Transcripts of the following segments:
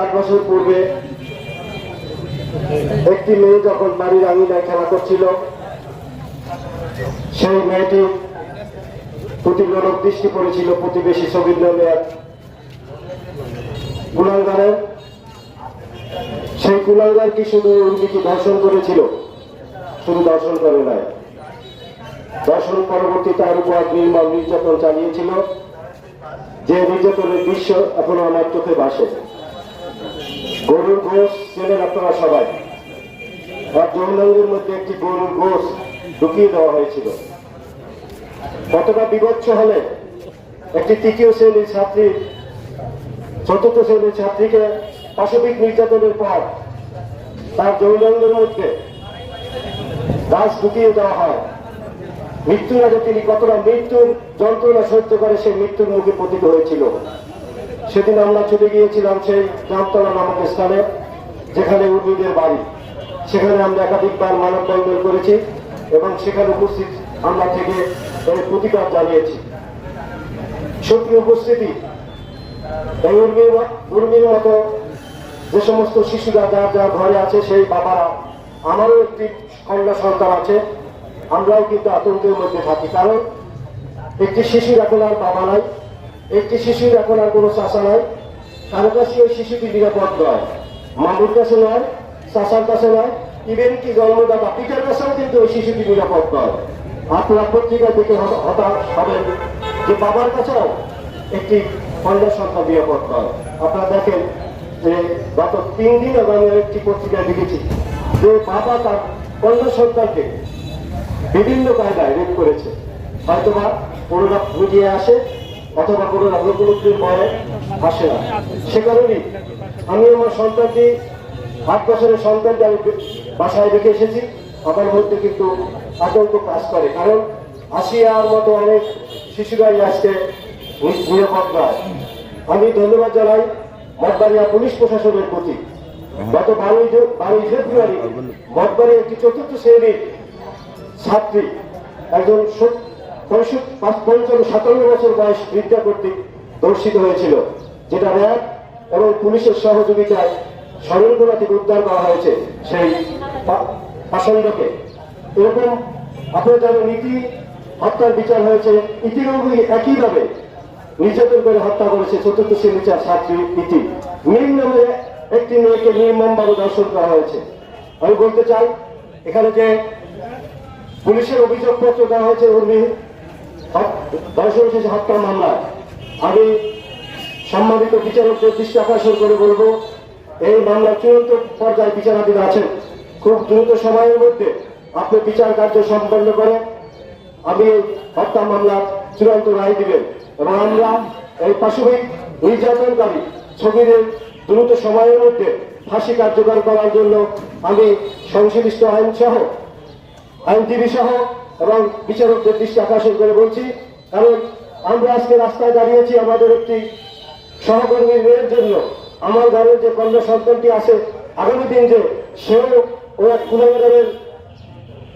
আট বছর পূর্বে একটি মেয়ে যখন বাড়ির আঙিনায় খেলা করছিল, সেই মেয়েটি প্রতিগ্রহক দৃষ্টি পড়েছিল প্রতিবেশী ছবির নামে এক কুলাঙ্গারের সেই কুলাঙ্গার কি শুধু উর্মিকে ধর্ষণ করেছিল? শুধু দর্শন করে নাই। দর্শন পরবর্তী তার উপর নির্মম নির্যাতন চালিয়েছিল। যে নির্যাতনের দৃশ্য এখনও আমার চোখে ভাসে। গরুর গোস চেনেন আপনারা সবাই। আর যৌনাঙ্গের মধ্যে একটি গরুর গোস ঢুকিয়ে দেওয়া হয়েছিল। কতটা বিভৎস হলে একটি তৃতীয় শ্রেণির ছাত্রী, চতুর্থ শ্রেণির ছাত্রীকে পাশবিক নির্যাতনের পর তার যৌনাঙ্গের মধ্যে গাছ ঢুকিয়ে দেওয়া হয়। মৃত্যুর আগে তিনি কতটা মৃত্যুর যন্ত্রণা সহ্য করে সেই মৃত্যুর মুখে পতিত হয়েছিল। সেদিন আমরা ছুটে গিয়েছিলাম সেই জামতলা নামক স্থানে, যেখানে উর্মিদের বাড়ি। সেখানে আমরা একাধিকবার মানববন্ধন করেছি এবং সেখানে উপস্থিত আমরা থেকে প্রতিকার জানিয়েছি। সত্যি উপস্থিতি, এই উর্মির উর্মির মতো যে সমস্ত শিশুরা যার যার ঘরে আছে, সেই বাবারা আমারও একটি কন্যা সন্তান আছে। আমরাও কিন্তু আতঙ্কের মধ্যে থাকি, কারণ একটি শিশুর এখন আর বাবা নাই। একটি শিশুর এখন আর কোনো চাষা নাই। কারও কাছে ওই শিশুটি নিরাপদ নয়। মামুর কাছে নয় চাষার কাছে নয় ইভেন কি জন্মদাতা পিতার কাছেও কিন্তু ওই শিশুটি নিরাপদ নয়। আপনারা পত্রিকা হতা- হতাশ হবেন যে বাবার কাছেও একটি কন্যা সন্তান নিরাপদ নয়। আপনারা দেখেন যে গত তিন দিন আমি একটি পত্রিকায় দেখেছি যে বাবা তার কন্যা সন্তানকে বিভিন্ন কায়দায় রেপ করেছে। হয়তোবা কোনোটা বুঝিয়ে আসে অথবা কোনো উপলব্ধির ভয়ে আসে না। সে কারণেই আমি আমার সন্তানকে আট বছরের সন্তানকে আমি বাসায় রেখে এসেছি। আমার মধ্যে কিন্তু আতঙ্ক কাজ করে। কারণ আসিয়ার মতো অনেক শিশুরাই আজকে নিরাপদ নয়। আমি ধন্যবাদ জানাই মঠবাড়িয়া পুলিশ প্রশাসনের প্রতি। গত বারোই বারোই ফেব্রুয়ারি মঠবাড়ি একটি চতুর্থ শ্রেণির ছাত্রী, একজন সত- পঞ্চান্ন সাতান্ন বছর বয়স বিদ্যা কর্তৃক দর্শিত হয়েছিল, যেটা র্যাব এবং পুলিশের সহযোগিতায় স্মরণকোলা থেকে উদ্ধার করা হয়েছে সেই পাষণ্ডকে। এরকম আপনার যারা নীতি হত্যার বিচার হয়েছে ইতিরোগী একইভাবে নির্যাতন করে হত্যা করেছে চতুর্থ শ্রেণির চা- ছাত্রী ইতি। মীর নামে একটি মেয়েকে নির্মমভাবে দর্শন করা হয়েছে। আমি বলতে চাই, এখানে যে পুলিশের অভিযোগপত্র দেওয়া হয়েছে উর্মি দর্শন শেষে হত্যা মামলায় আমি সম্মানিত বিচারকদের দৃষ্টি আকর্ষণ করে বলব, এই মামলার চূড়ান্ত পর্যায়ে বিচারাধীন আছেন। খুব দ্রুত সময়ের মধ্যে আপনি বিচার কার্য সম্পন্ন করে আমি হত্যা মামলা চূড়ান্ত রায় দিবেন এবং আমরা এই পাশবিক নির্যাতনকারী ছবিদের দ্রুত সময়ের মধ্যে ফাঁসি কার্যকর করার জন্য আমি সংশ্লিষ্ট আইন সহ আইনজীবী সহ এবং বিচারকদের দৃষ্টি আকর্ষণ করে বলছি, কারণ আমরা আজকে রাস্তায় দাঁড়িয়েছি আমাদের একটি সহকর্মীর মেয়ের জন্য। আমার ঘরের যে কন্যা সন্তানটি আছে, আগামী দিন যে সেও ও এক গুণাগারের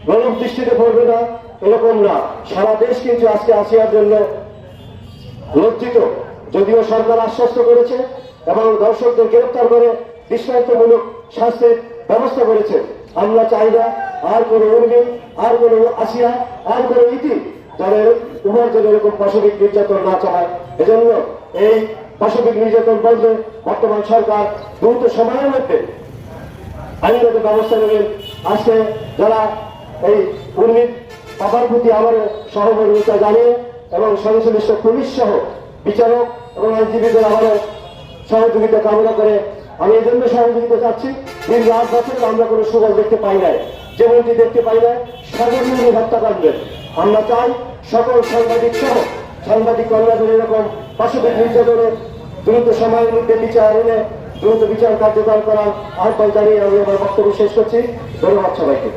গরম দৃষ্টিতে পড়বে না, এরকম না। সারা দেশ কিন্তু আজকে আসিয়ার জন্য লজ্জিত। যদিও সরকার আশ্বস্ত করেছে এবং দর্শকদের গ্রেপ্তার করে দৃষ্টান্তমূলক শাস্তির ব্যবস্থা করেছে। আমরা চাই না আর কোনো উর্মি, আর কোনো আসিয়া, আর কোনো ইতি যারা উভয় যেন এরকম পাশবিক নির্যাতন না চালায়। এজন্য এই পাশবিক নির্যাতন বলতে বর্তমান সরকার দ্রুত সময়ের মধ্যে আইনগত ব্যবস্থা নেবেন আজকে যারা এই উর্মিত বাবার প্রতি আমারও সহমর্মিতা জানিয়ে এবং সংশ্লিষ্ট পুলিশ সহ বিচারক এবং আইনজীবীদের আমারও সহযোগিতা কামনা করে আমি এই জন্য সহযোগিতা চাচ্ছি। দীর্ঘ আট বছর আমরা কোনো সুফল দেখতে পাই নাই। যেমনটি দেখতে পাই নাই সর্বনিম্ন হত্যাকাণ্ডের আমরা চাই সকল সাংবাদিক সহ সাংবাদিক কর্মীদের এরকম পাশবিক নির্যাতনের দ্রুত সময়ের মধ্যে বিচার এনে দ্রুত বিচার কার্যকর করার আহ্বান জানিয়ে আমি আমার বক্তব্য শেষ করছি। ধন্যবাদ সবাইকে।